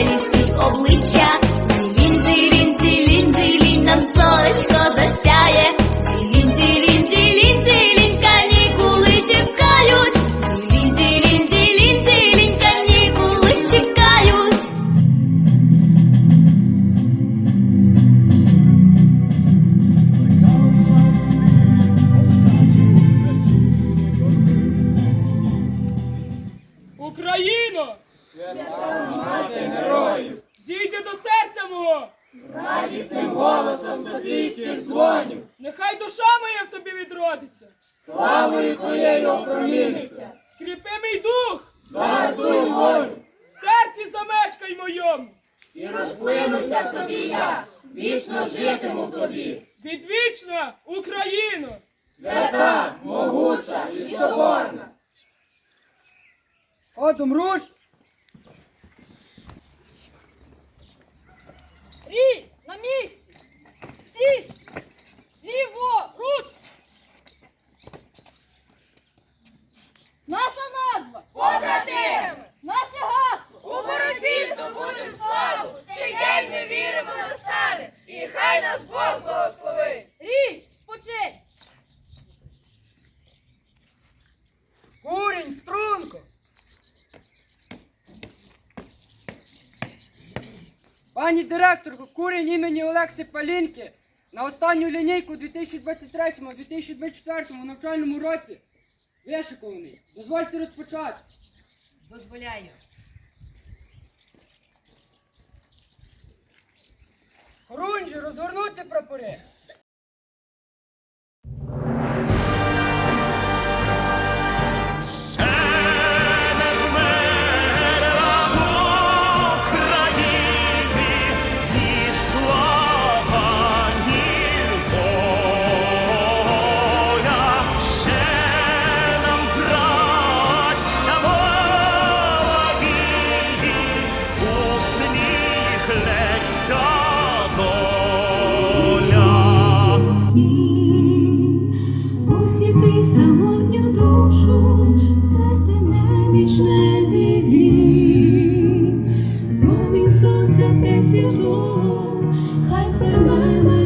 веселі всі обличчя. Дзілінь, дзілінь, дзілінь, дзілінь, нам сонечко засяє. Дзілінь, дзілінь, дзілінь, дзілінь, канікули чекають. Дзілінь, дзілінь, дзілінь, дзілінь, канікули чекають. Україно! Зійди до серця мого! Радісним голосом Софійських дзвонів, Нехай душа моя в тобі відродиться! славою твоєю опроміниться, Скріпи мій дух! загартуй волю, В серці замешкай моєму! і розплинуся в тобі я, вічно житиму в тобі. Відвічна Україно! Свята, могуча і соборна. Одум руш! Пані директорку, курінь імені Олекси Палінки на останню лінійку у 2023-2024 навчальному році вишикований. Дозвольте розпочати. Дозволяю. Хорунжі, розгорнути прапори. Сонця хай при мене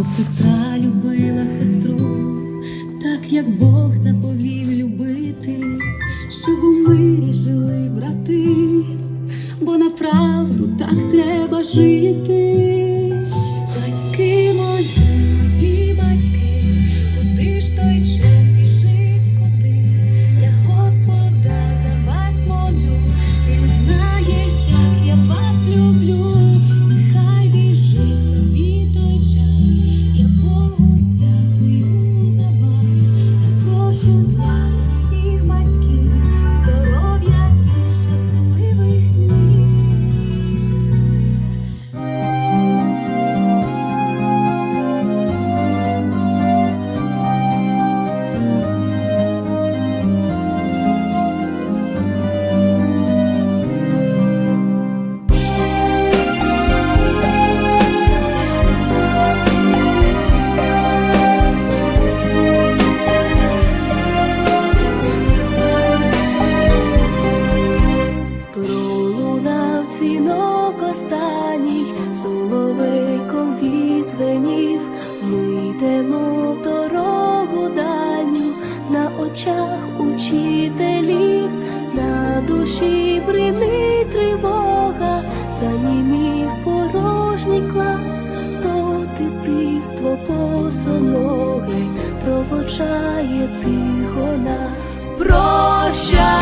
щоб сестра любила Дзвінок останній, соловейком відзвенів. Ми йдемо в дорогу дальню, на очах учителів, на душі бринить тривога, занімів порожній клас, то дитинство босоноге проводжає тихо нас. Прощавай,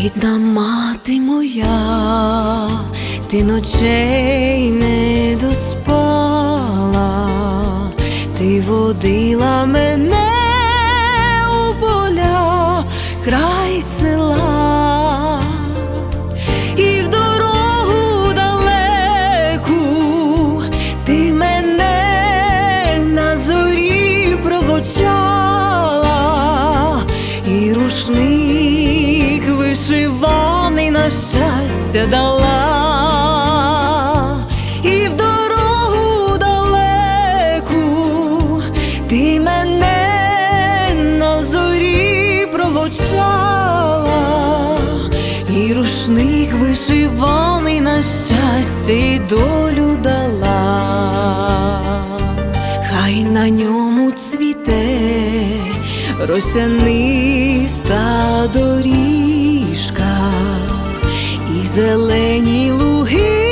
Рідна мати моя, ти ночей не доспала, ти водила мене у поля і вишиваний на щастя і долю дала, хай на ньому цвіте росяниста доріжка і зелені луги